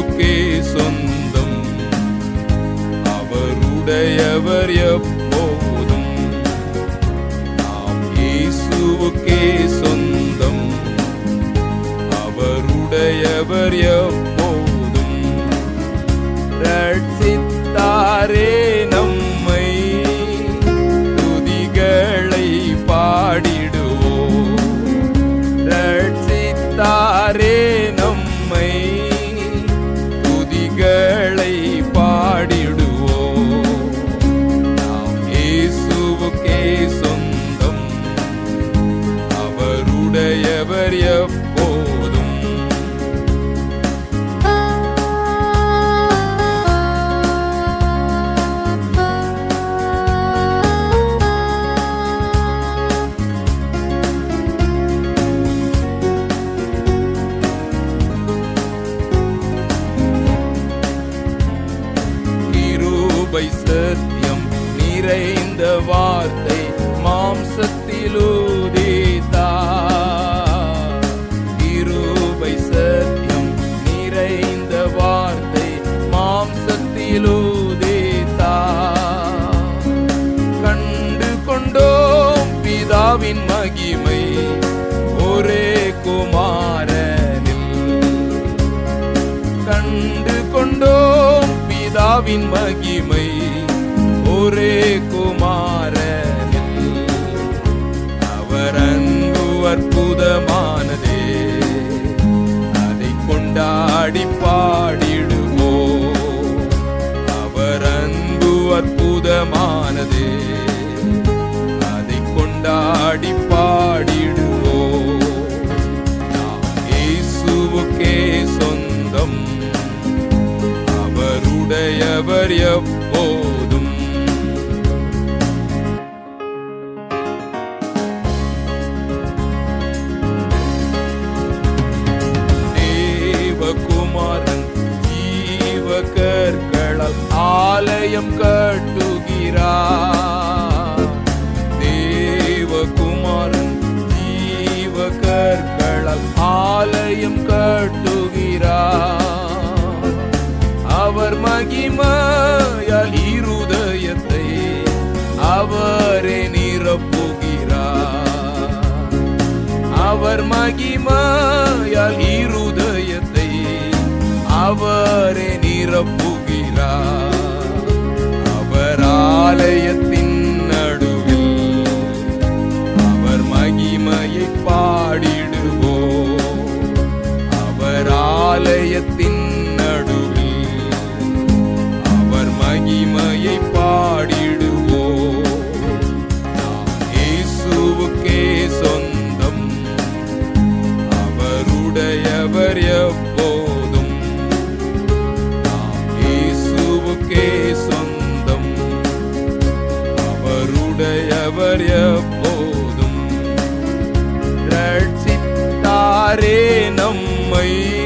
இயேசுக்கே சொந்தம். அவருடையவர் எப்ப சொந்தம். அவருடையவர் எப்போதும். கிருபை சத்திய இறைந்த வார்த்தை மாம்சத்திலூதிதா இருபை சத்தியம் நிறைந்த வார்த்தை மாம்சத்திலூதிதா கண்டு கொண்டோம் பிதாவின் மகிமை ஒரே குமாரனில். கண்டு கொண்டோம் பிதாவின் மகிமை ஒரே குமாரனில் அவர் அன்பு அற்புதமானதே. அதை கொண்டாடி பாடிடுவோ அவர் அன்பு அற்புதமானதே. ராஜ்யம் கட்டுகிறார். தேவகுமாரன் ஜீவ கற்களால் ஆலயம் கட்டுகிறார். அவர் மகிமையால் இருதயத்தை அவரே நிரப்புகிறார். அவர் மகிமையால் இருதயத்தை அவரே நிரப்பு ஆலயத்தின் mãe.